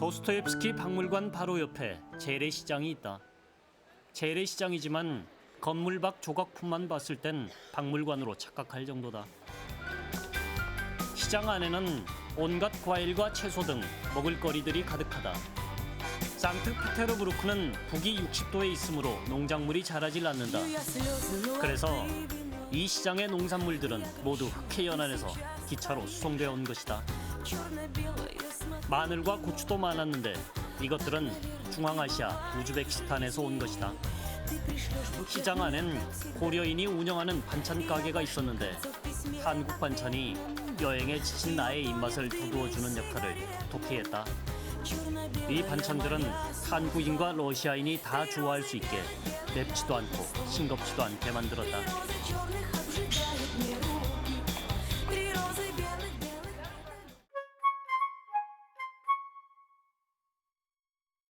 도스토옙스키 박물관 바로 옆에 재래시장이 있다. 재래시장이지만 건물 밖 조각품만 봤을 땐 박물관으로 착각할 정도다. 시장 안에는 온갖 과일과 채소 등 먹을거리들이 가득하다. 상트페테르부르크는 북위 60도에 있으므로 농작물이 자라질 않는다. 그래서 이 시장의 농산물들은 모두 흑해 연안에서 기차로 수송되어 온 것이다. 마늘과 고추도 많았는데 이것들은 중앙아시아 우즈베키스탄에서 온 것이다. 시장 안엔 고려인이 운영하는 반찬 가게가 있었는데 한국 반찬이 여행에 지친 나의 입맛을 돋우어주는 역할을 독히 했다. 이 반찬들은 한국인과 러시아인이 다 좋아할 수 있게 맵지도 않고 싱겁지도 않게 만들었다.